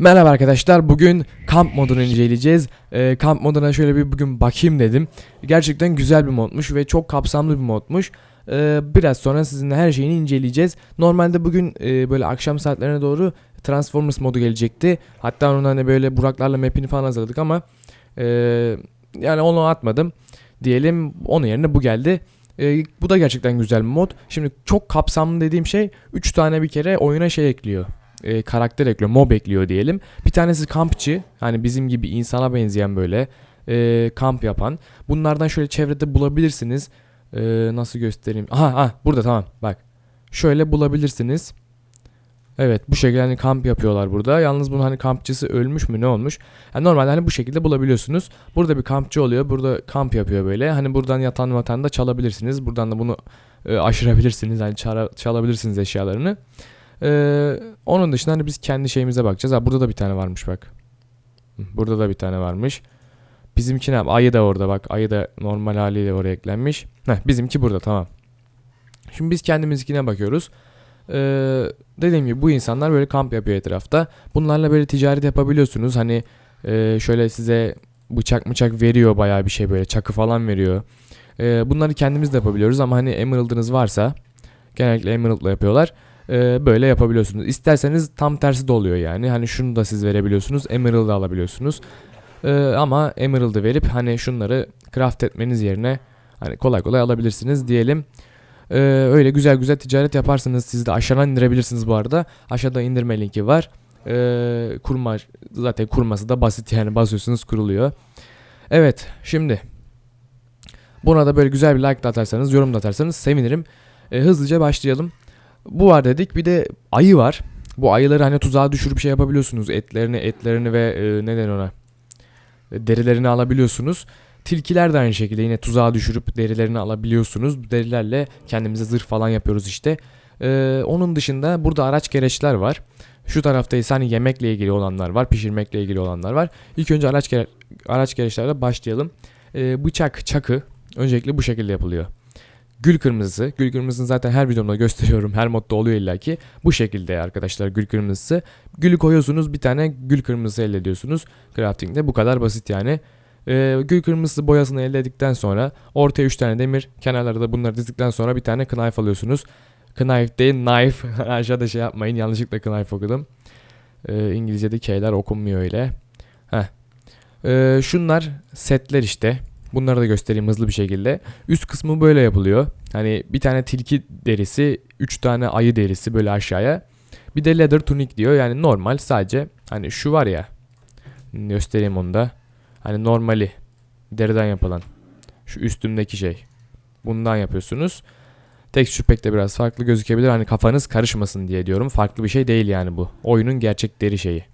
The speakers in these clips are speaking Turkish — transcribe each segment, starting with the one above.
Merhaba arkadaşlar. Bugün kamp modunu inceleyeceğiz. Ee, kamp moduna şöyle bir bugün bakayım dedim. Gerçekten güzel bir modmuş ve çok kapsamlı bir modmuş. Ee, biraz sonra sizinle her şeyini inceleyeceğiz. Normalde bugün e, böyle akşam saatlerine doğru Transformers modu gelecekti. Hatta onun hani böyle Buraklarla map'ini falan hazırladık ama e, yani onu atmadım. Diyelim onun yerine bu geldi. E, bu da gerçekten güzel bir mod. Şimdi çok kapsamlı dediğim şey 3 tane bir kere oyuna şey ekliyor e, karakter ekliyor, mob ekliyor diyelim. Bir tanesi kampçı, hani bizim gibi insana benzeyen böyle e, kamp yapan. Bunlardan şöyle çevrede bulabilirsiniz. E, nasıl göstereyim? Aha, aha burada tamam bak. Şöyle bulabilirsiniz. Evet bu şekilde hani kamp yapıyorlar burada. Yalnız bunun hani kampçısı ölmüş mü ne olmuş? Yani normalde hani bu şekilde bulabiliyorsunuz. Burada bir kampçı oluyor. Burada kamp yapıyor böyle. Hani buradan yatan vatan da çalabilirsiniz. Buradan da bunu e, aşırabilirsiniz. Hani çara, çalabilirsiniz eşyalarını. Ee, onun dışında hani biz kendi şeyimize bakacağız. Ha burada da bir tane varmış bak. Burada da bir tane varmış. Bizimki ne? Ayı da orada bak. Ayı da normal haliyle oraya eklenmiş. Heh, bizimki burada tamam. Şimdi biz kendimizinkine bakıyoruz. Ee, dediğim gibi bu insanlar böyle kamp yapıyor etrafta. Bunlarla böyle ticaret yapabiliyorsunuz. Hani e, şöyle size bıçak bıçak veriyor bayağı bir şey böyle çakı falan veriyor. Ee, bunları kendimiz de yapabiliyoruz ama hani emerald'ınız varsa genellikle emerald'la yapıyorlar e, böyle yapabiliyorsunuz. İsterseniz tam tersi de oluyor yani. Hani şunu da siz verebiliyorsunuz. Emerald'ı alabiliyorsunuz. E, ama Emerald'ı verip hani şunları craft etmeniz yerine hani kolay kolay alabilirsiniz diyelim. E, öyle güzel güzel ticaret yaparsınız. Siz de aşağıdan indirebilirsiniz bu arada. Aşağıda indirme linki var. E, kurma zaten kurması da basit yani basıyorsunuz kuruluyor. Evet şimdi buna da böyle güzel bir like da atarsanız yorum da atarsanız sevinirim. E, hızlıca başlayalım. Bu var dedik. Bir de ayı var. Bu ayıları hani tuzağa düşürüp şey yapabiliyorsunuz. Etlerini, etlerini ve e, neden ona? E, derilerini alabiliyorsunuz. Tilkiler de aynı şekilde yine tuzağa düşürüp derilerini alabiliyorsunuz. Bu derilerle kendimize zırh falan yapıyoruz işte. E, onun dışında burada araç gereçler var. Şu tarafta ise hani yemekle ilgili olanlar var, pişirmekle ilgili olanlar var. İlk önce araç gere araç gereçlerle başlayalım. E, bıçak, çakı öncelikle bu şekilde yapılıyor. Gül kırmızısı. Gül kırmızısını zaten her videomda gösteriyorum. Her modda oluyor illaki. Bu şekilde arkadaşlar gül kırmızısı. Gülü koyuyorsunuz bir tane gül kırmızısı elde ediyorsunuz. Crafting'de bu kadar basit yani. Ee, gül kırmızısı boyasını elde ettikten sonra ortaya 3 tane demir kenarlara da bunları dizdikten sonra bir tane knife alıyorsunuz. Knife değil knife. Aşağıda şey yapmayın yanlışlıkla knife okudum. Ee, İngilizce'de K'ler okunmuyor öyle. Heh. Ee, şunlar setler işte. Bunları da göstereyim hızlı bir şekilde. Üst kısmı böyle yapılıyor. Hani bir tane tilki derisi, 3 tane ayı derisi böyle aşağıya. Bir de leather tunic diyor. Yani normal sadece hani şu var ya. Göstereyim onu da. Hani normali deriden yapılan. Şu üstümdeki şey. Bundan yapıyorsunuz. Texture pack de biraz farklı gözükebilir. Hani kafanız karışmasın diye diyorum. Farklı bir şey değil yani bu. Oyunun gerçek deri şeyi.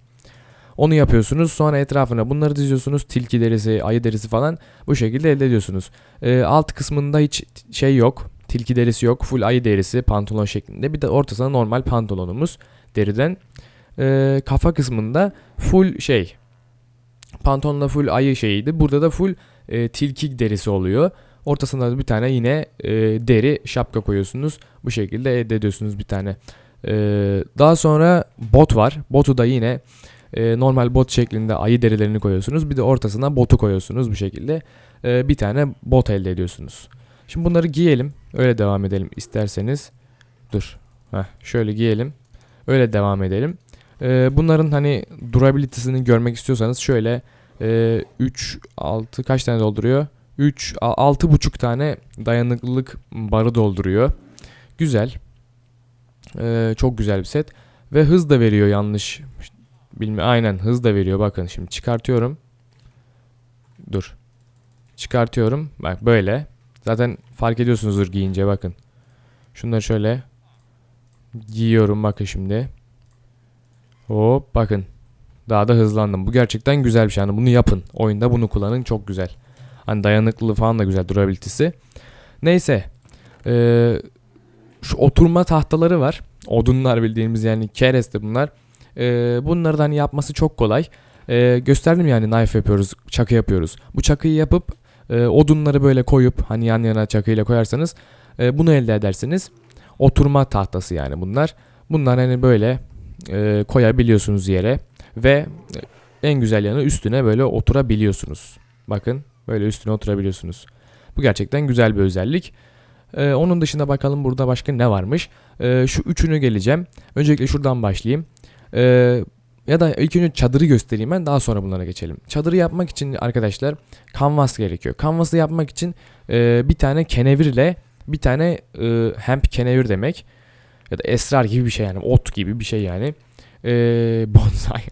Onu yapıyorsunuz. Sonra etrafına bunları diziyorsunuz. Tilki derisi, ayı derisi falan bu şekilde elde ediyorsunuz. Ee, alt kısmında hiç şey yok. Tilki derisi yok. Full ayı derisi pantolon şeklinde. Bir de ortasında normal pantolonumuz deriden. Ee, kafa kısmında full şey. Pantolonda full ayı şeyiydi. Burada da full e, tilki derisi oluyor. Ortasında da bir tane yine e, deri şapka koyuyorsunuz. Bu şekilde elde ediyorsunuz bir tane. Ee, daha sonra bot var. Botu da yine e, normal bot şeklinde ayı derilerini koyuyorsunuz. Bir de ortasına botu koyuyorsunuz bu şekilde. E, bir tane bot elde ediyorsunuz. Şimdi bunları giyelim. Öyle devam edelim isterseniz. Dur. Heh, şöyle giyelim. Öyle devam edelim. E, bunların hani durabilitesini görmek istiyorsanız şöyle e, 3, 6 kaç tane dolduruyor? 3, 6,5 tane dayanıklılık barı dolduruyor. Güzel. E, çok güzel bir set. Ve hız da veriyor yanlış Bilme aynen hız da veriyor bakın şimdi çıkartıyorum. Dur. Çıkartıyorum. Bak böyle. Zaten fark ediyorsunuzdur giyince bakın. Şunları şöyle giyiyorum bakın şimdi. Hop bakın. Daha da hızlandım. Bu gerçekten güzel bir şey. Yani bunu yapın. Oyunda bunu kullanın. Çok güzel. Hani dayanıklılığı falan da güzel. Durabilitesi. Neyse. Ee, şu oturma tahtaları var. Odunlar bildiğimiz yani kereste bunlar. E, bunları da hani yapması çok kolay. E, gösterdim yani knife yapıyoruz, çakı yapıyoruz. Bu çakıyı yapıp e, odunları böyle koyup hani yan yana çakıyla koyarsanız e, bunu elde edersiniz. Oturma tahtası yani bunlar. Bunlar hani böyle e, koyabiliyorsunuz yere. Ve en güzel yanı üstüne böyle oturabiliyorsunuz. Bakın böyle üstüne oturabiliyorsunuz. Bu gerçekten güzel bir özellik. Ee, onun dışında bakalım burada başka ne varmış. Ee, şu üçünü geleceğim. Öncelikle şuradan başlayayım. Ee, ya da ilk önce çadırı göstereyim ben daha sonra bunlara geçelim. Çadırı yapmak için arkadaşlar kanvas gerekiyor. Kanvası yapmak için e, bir tane kenevirle bir tane e, hemp kenevir demek ya da esrar gibi bir şey yani ot gibi bir şey yani. E, bonsai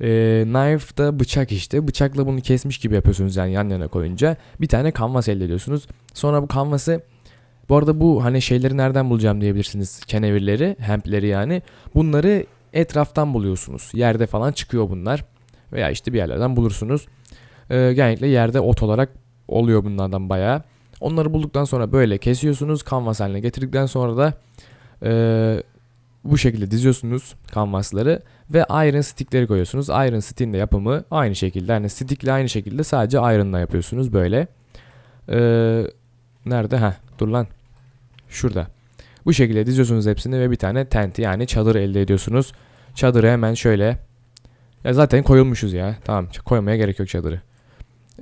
e, knife da bıçak işte. Bıçakla bunu kesmiş gibi yapıyorsunuz yani yan yana koyunca. Bir tane kanvas elde ediyorsunuz. Sonra bu kanvası bu arada bu hani şeyleri nereden bulacağım diyebilirsiniz. Kenevirleri, hempleri yani. Bunları etraftan buluyorsunuz. Yerde falan çıkıyor bunlar. Veya işte bir yerlerden bulursunuz. Ee, genellikle yerde ot olarak oluyor bunlardan bayağı. Onları bulduktan sonra böyle kesiyorsunuz. Kanvas haline getirdikten sonra da e, bu şekilde diziyorsunuz kanvasları ve iron stickleri koyuyorsunuz. Iron stick'in de yapımı aynı şekilde. Yani stick'le aynı şekilde sadece iron'la yapıyorsunuz böyle. Ee, nerede? Ha, dur lan. Şurada. Bu şekilde diziyorsunuz hepsini ve bir tane tent yani çadır elde ediyorsunuz. Çadırı hemen şöyle. Ya zaten koyulmuşuz ya. Tamam koymaya gerek yok çadırı.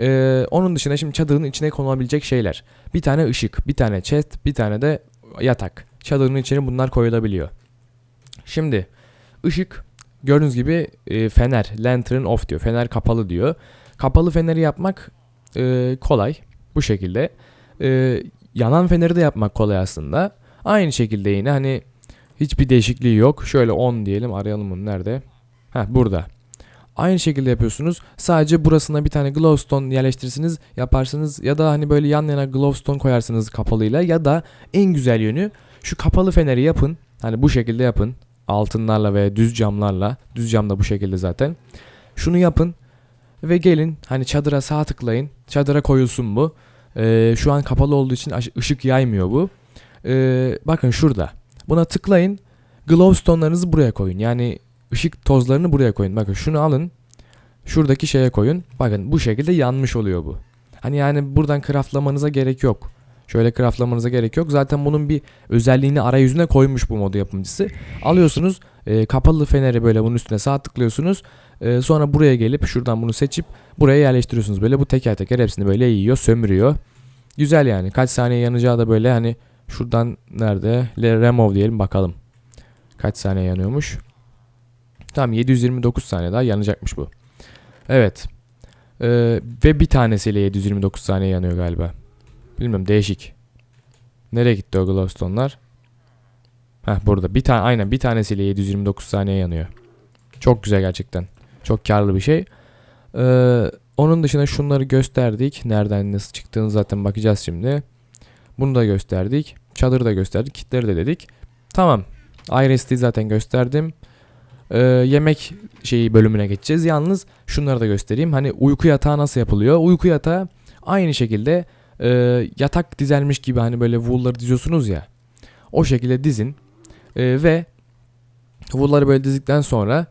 Ee, onun dışında şimdi çadırın içine konulabilecek şeyler. Bir tane ışık, bir tane chest, bir tane de yatak. Çadırın içine bunlar koyulabiliyor. Şimdi ışık gördüğünüz gibi e, fener, lantern off diyor. Fener kapalı diyor. Kapalı feneri yapmak e, kolay bu şekilde. E, yanan feneri de yapmak kolay aslında. Aynı şekilde yine hani hiçbir değişikliği yok. Şöyle 10 diyelim arayalım onu nerede? Heh burada. Aynı şekilde yapıyorsunuz. Sadece burasına bir tane glowstone yerleştirirsiniz, yaparsınız ya da hani böyle yan yana glowstone koyarsınız kapalıyla ya da en güzel yönü şu kapalı feneri yapın. Hani bu şekilde yapın. Altınlarla ve düz camlarla. Düz cam da bu şekilde zaten. Şunu yapın ve gelin hani çadıra sağ tıklayın. Çadıra koyulsun bu. Ee, şu an kapalı olduğu için ışık yaymıyor bu. Ee, bakın şurada. Buna tıklayın. Glowstone'larınızı buraya koyun. Yani ışık tozlarını buraya koyun. Bakın şunu alın. Şuradaki şeye koyun. Bakın bu şekilde yanmış oluyor bu. Hani yani buradan craftlamanıza gerek yok. Şöyle craftlamanıza gerek yok. Zaten bunun bir özelliğini arayüzüne koymuş bu modu yapımcısı. Alıyorsunuz e, kapalı feneri böyle bunun üstüne sağ tıklıyorsunuz. E, sonra buraya gelip şuradan bunu seçip buraya yerleştiriyorsunuz. Böyle bu teker teker hepsini böyle yiyor sömürüyor. Güzel yani. Kaç saniye yanacağı da böyle hani şuradan nerede? Le remove diyelim bakalım. Kaç saniye yanıyormuş. Tamam 729 saniye daha yanacakmış bu. Evet. Ee, ve bir tanesiyle 729 saniye yanıyor galiba. Bilmiyorum değişik. Nereye gitti o glowstone'lar? Heh burada. Bir tane aynen bir tanesiyle 729 saniye yanıyor. Çok güzel gerçekten. Çok karlı bir şey. Ee, onun dışında şunları gösterdik. Nereden nasıl çıktığını zaten bakacağız şimdi. Bunu da gösterdik. Çadırı da gösterdik. Kitleri de dedik. Tamam. Iris'ti zaten gösterdim. Ee, yemek şeyi bölümüne geçeceğiz. Yalnız şunları da göstereyim. Hani uyku yatağı nasıl yapılıyor? Uyku yatağı aynı şekilde e, yatak dizermiş gibi hani böyle wool'ları diziyorsunuz ya. O şekilde dizin. E, ve wool'ları böyle dizdikten sonra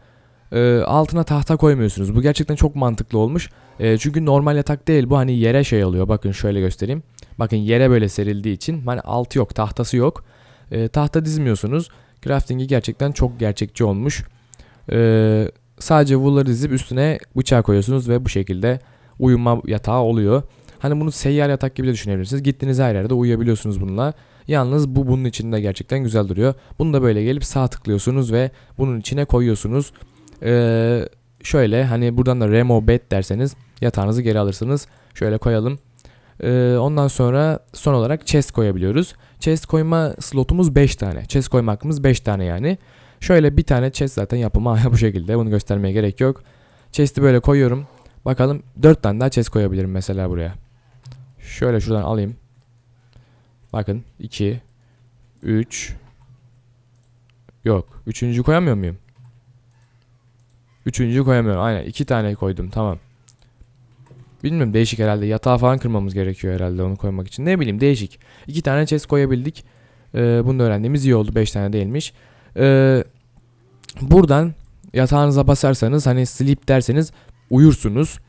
e, altına tahta koymuyorsunuz. Bu gerçekten çok mantıklı olmuş. E, çünkü normal yatak değil bu hani yere şey alıyor. Bakın şöyle göstereyim. Bakın yere böyle serildiği için hani altı yok tahtası yok. E, tahta dizmiyorsunuz. Crafting'i gerçekten çok gerçekçi olmuş. E, sadece wool'ları dizip üstüne bıçağı koyuyorsunuz ve bu şekilde uyuma yatağı oluyor. Hani bunu seyyar yatak gibi de düşünebilirsiniz. Gittiğiniz her yerde uyuyabiliyorsunuz bununla. Yalnız bu bunun içinde gerçekten güzel duruyor. Bunu da böyle gelip sağ tıklıyorsunuz ve bunun içine koyuyorsunuz. Ee, şöyle hani buradan da remove bed derseniz yatağınızı geri alırsınız. Şöyle koyalım. Ee, ondan sonra son olarak chest koyabiliyoruz. Chest koyma slotumuz 5 tane. Chest koyma hakkımız 5 tane yani. Şöyle bir tane chest zaten yapımı bu şekilde. Bunu göstermeye gerek yok. Chest'i böyle koyuyorum. Bakalım 4 tane daha chest koyabilirim mesela buraya. Şöyle şuradan alayım. Bakın 2 3 Yok. Üçüncü koyamıyor muyum? Üçüncü koyamıyorum. Aynen. iki tane koydum. Tamam. Bilmiyorum değişik herhalde. Yatağı falan kırmamız gerekiyor herhalde onu koymak için. Ne bileyim değişik. İki tane chest koyabildik. Ee, bunu öğrendiğimiz iyi oldu. Beş tane değilmiş. Ee, buradan yatağınıza basarsanız hani sleep derseniz uyursunuz.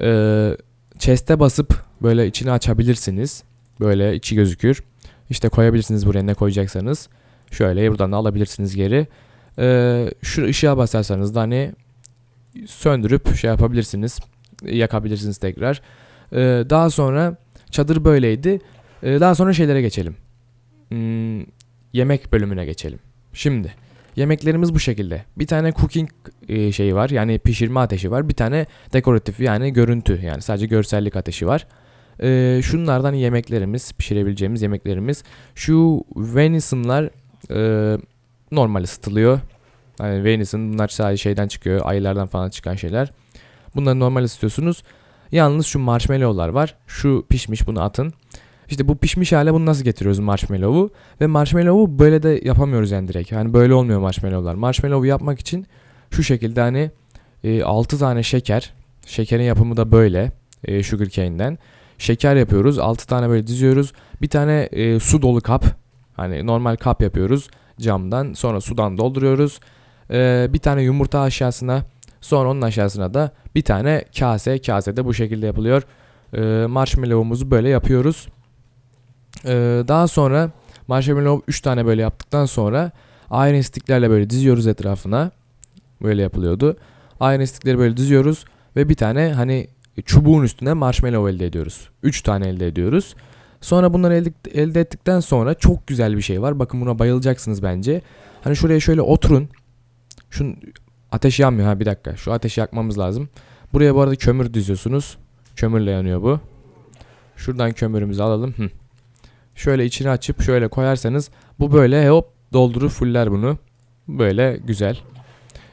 Ee, chest'e basıp böyle içini açabilirsiniz. Böyle içi gözükür. İşte koyabilirsiniz buraya ne koyacaksanız. Şöyle buradan da alabilirsiniz geri. Ee, şu ışığa basarsanız da hani söndürüp şey yapabilirsiniz. Yakabilirsiniz tekrar. Ee, daha sonra çadır böyleydi. Ee, daha sonra şeylere geçelim. Hmm, yemek bölümüne geçelim. Şimdi yemeklerimiz bu şekilde. Bir tane cooking e, şeyi var. Yani pişirme ateşi var. Bir tane dekoratif yani görüntü yani sadece görsellik ateşi var. Ee, şunlardan yemeklerimiz, pişirebileceğimiz yemeklerimiz. Şu venison'lar e, normal ısıtılıyor. Hani venison bunlar sadece şeyden çıkıyor. Ayılardan falan çıkan şeyler. Bunları normal ısıtıyorsunuz. Yalnız şu marshmallow'lar var. Şu pişmiş bunu atın. İşte bu pişmiş hale bunu nasıl getiriyoruz marshmallow'u? Ve marshmallow'u böyle de yapamıyoruz yani direkt. Hani böyle olmuyor marshmallow'lar. Marshmallow'u yapmak için şu şekilde hani e, 6 tane şeker. Şekerin yapımı da böyle. E, sugar cane'den. Şeker yapıyoruz. 6 tane böyle diziyoruz. Bir tane e, su dolu kap. Hani normal kap yapıyoruz camdan. Sonra sudan dolduruyoruz. E, bir tane yumurta aşağısına. Sonra onun aşağısına da bir tane kase. Kase de bu şekilde yapılıyor. E, marshmallow'umuzu böyle yapıyoruz. E, daha sonra marshmallow 3 tane böyle yaptıktan sonra iron sticklerle böyle diziyoruz etrafına. Böyle yapılıyordu. Iron stickleri böyle diziyoruz ve bir tane hani çubuğun üstüne marshmallow elde ediyoruz. 3 tane elde ediyoruz. Sonra bunları elde, ettikten sonra çok güzel bir şey var. Bakın buna bayılacaksınız bence. Hani şuraya şöyle oturun. Şun ateş yanmıyor ha bir dakika. Şu ateşi yakmamız lazım. Buraya bu arada kömür diziyorsunuz. Kömürle yanıyor bu. Şuradan kömürümüzü alalım. Hı. Şöyle içini açıp şöyle koyarsanız bu böyle hop doldurur fuller bunu. Böyle güzel.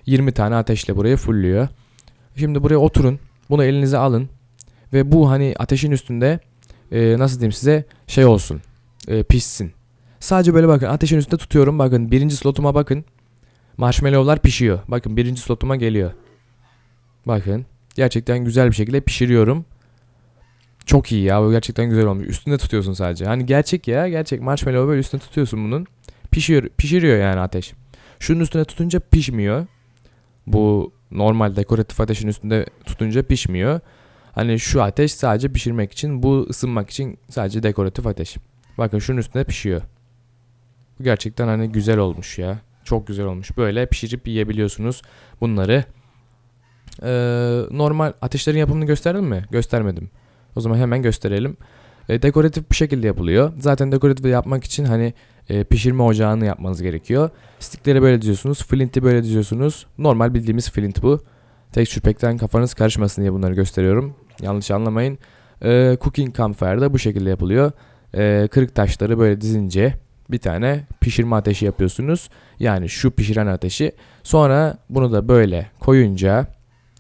20 tane ateşle burayı fullüyor. Şimdi buraya oturun. Bunu elinize alın. Ve bu hani ateşin üstünde e, nasıl diyeyim size şey olsun. E, pişsin. Sadece böyle bakın ateşin üstünde tutuyorum. Bakın birinci slotuma bakın. Marshmallowlar pişiyor. Bakın birinci slotuma geliyor. Bakın. Gerçekten güzel bir şekilde pişiriyorum. Çok iyi ya. Bu gerçekten güzel olmuş. Üstünde tutuyorsun sadece. Hani gerçek ya. Gerçek marshmallow böyle üstünde tutuyorsun bunun. Pişiyor, pişiriyor yani ateş. Şunun üstüne tutunca pişmiyor. Bu normal dekoratif ateşin üstünde tutunca pişmiyor. Hani şu ateş sadece pişirmek için, bu ısınmak için sadece dekoratif ateş. Bakın şunun üstünde pişiyor. Bu gerçekten hani güzel olmuş ya. Çok güzel olmuş. Böyle pişirip yiyebiliyorsunuz bunları. Ee, normal ateşlerin yapımını gösterdim mi? Göstermedim. O zaman hemen gösterelim. E, dekoratif bir şekilde yapılıyor. Zaten dekoratif yapmak için hani e, pişirme ocağını yapmanız gerekiyor. Stickleri böyle diziyorsunuz. Flint'i böyle diziyorsunuz. Normal bildiğimiz flint bu. Texture Pack'ten kafanız karışmasın diye bunları gösteriyorum. Yanlış anlamayın. E, cooking Campfire da bu şekilde yapılıyor. E, kırık taşları böyle dizince bir tane pişirme ateşi yapıyorsunuz. Yani şu pişiren ateşi. Sonra bunu da böyle koyunca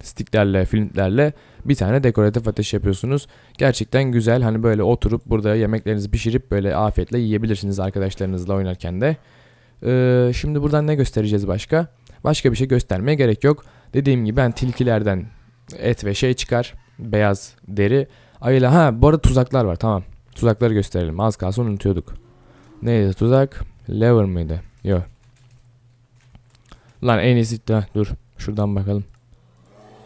sticklerle, flintlerle bir tane dekoratif ateş yapıyorsunuz. Gerçekten güzel. Hani böyle oturup burada yemeklerinizi pişirip böyle afiyetle yiyebilirsiniz arkadaşlarınızla oynarken de. Ee, şimdi buradan ne göstereceğiz başka? Başka bir şey göstermeye gerek yok. Dediğim gibi ben tilkilerden et ve şey çıkar. Beyaz deri. Ayla ha bu arada tuzaklar var tamam. Tuzakları gösterelim. Az kalsın unutuyorduk. Neydi tuzak? Lever mıydı? Yok. Lan en iyisi de dur. Şuradan bakalım.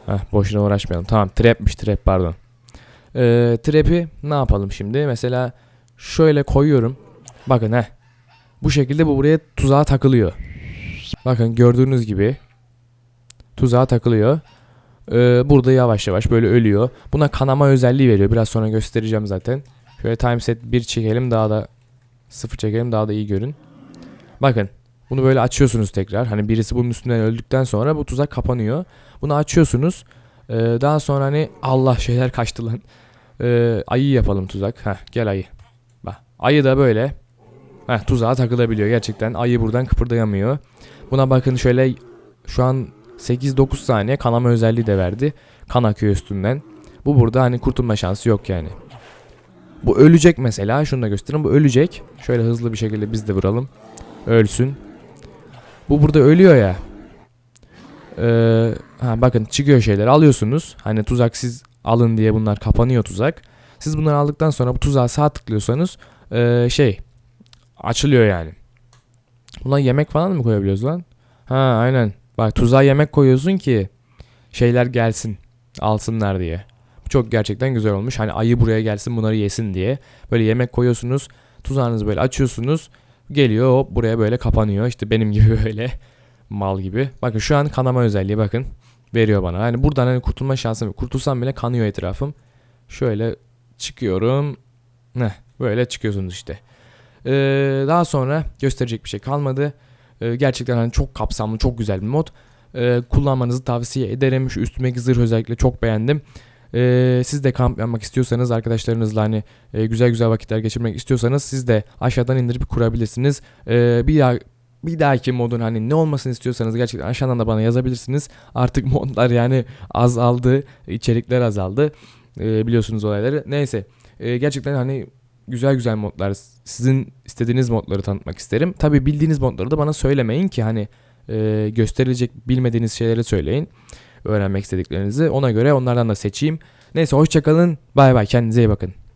Heh, boşuna uğraşmayalım. Tamam trapmiş trap pardon. Ee, trap'i ne yapalım şimdi? Mesela şöyle koyuyorum. Bakın he. Bu şekilde bu buraya tuzağa takılıyor. Bakın gördüğünüz gibi tuzağa takılıyor. Ee, burada yavaş yavaş böyle ölüyor. Buna kanama özelliği veriyor. Biraz sonra göstereceğim zaten. Şöyle timeset 1 çekelim daha da 0 çekelim daha da iyi görün. Bakın bunu böyle açıyorsunuz tekrar. Hani birisi bunun üstünden öldükten sonra bu tuzak kapanıyor. Bunu açıyorsunuz. Ee, daha sonra hani Allah şeyler kaçtı lan. Ee, ayı yapalım tuzak. Heh, gel ayı. Bak ayı da böyle. Heh, tuzağa takılabiliyor gerçekten. Ayı buradan kıpırdayamıyor. Buna bakın şöyle şu an 8-9 saniye kanama özelliği de verdi. Kan akıyor üstünden. Bu burada hani kurtulma şansı yok yani. Bu ölecek mesela. Şunu da göstereyim. Bu ölecek. Şöyle hızlı bir şekilde biz de vuralım. Ölsün. Bu burada ölüyor ya. Ee, ha bakın çıkıyor şeyler alıyorsunuz. Hani tuzak siz alın diye bunlar kapanıyor tuzak. Siz bunları aldıktan sonra bu tuzağa sağ tıklıyorsanız ee, şey açılıyor yani. Buna yemek falan mı koyabiliyoruz lan? Ha aynen. Bak tuzağa yemek koyuyorsun ki şeyler gelsin alsınlar diye. Çok gerçekten güzel olmuş. Hani ayı buraya gelsin bunları yesin diye. Böyle yemek koyuyorsunuz. Tuzağınızı böyle açıyorsunuz. Geliyor hop buraya böyle kapanıyor. İşte benim gibi böyle mal gibi. Bakın şu an kanama özelliği bakın. veriyor bana. Yani buradan hani kurtulma şansım yok. Kurtulsam bile kanıyor etrafım. Şöyle çıkıyorum. Ne böyle çıkıyorsunuz işte. Ee, daha sonra gösterecek bir şey kalmadı. Ee, gerçekten hani çok kapsamlı, çok güzel bir mod. Ee, kullanmanızı tavsiye ederim. Şu üstümdeki zırh özellikle çok beğendim. Ee, siz de kamp yapmak istiyorsanız arkadaşlarınızla hani e, güzel güzel vakitler geçirmek istiyorsanız siz de aşağıdan indirip kurabilirsiniz. Ee, bir daha bir dahaki modun hani ne olmasını istiyorsanız gerçekten aşağıdan da bana yazabilirsiniz. Artık modlar yani azaldı, içerikler azaldı. Ee, biliyorsunuz olayları. Neyse. Ee, gerçekten hani güzel güzel modlar sizin istediğiniz modları tanıtmak isterim. Tabi bildiğiniz modları da bana söylemeyin ki hani e, gösterilecek bilmediğiniz şeyleri söyleyin. Öğrenmek istediklerinizi ona göre onlardan da seçeyim. Neyse hoşçakalın. Bay bay kendinize iyi bakın.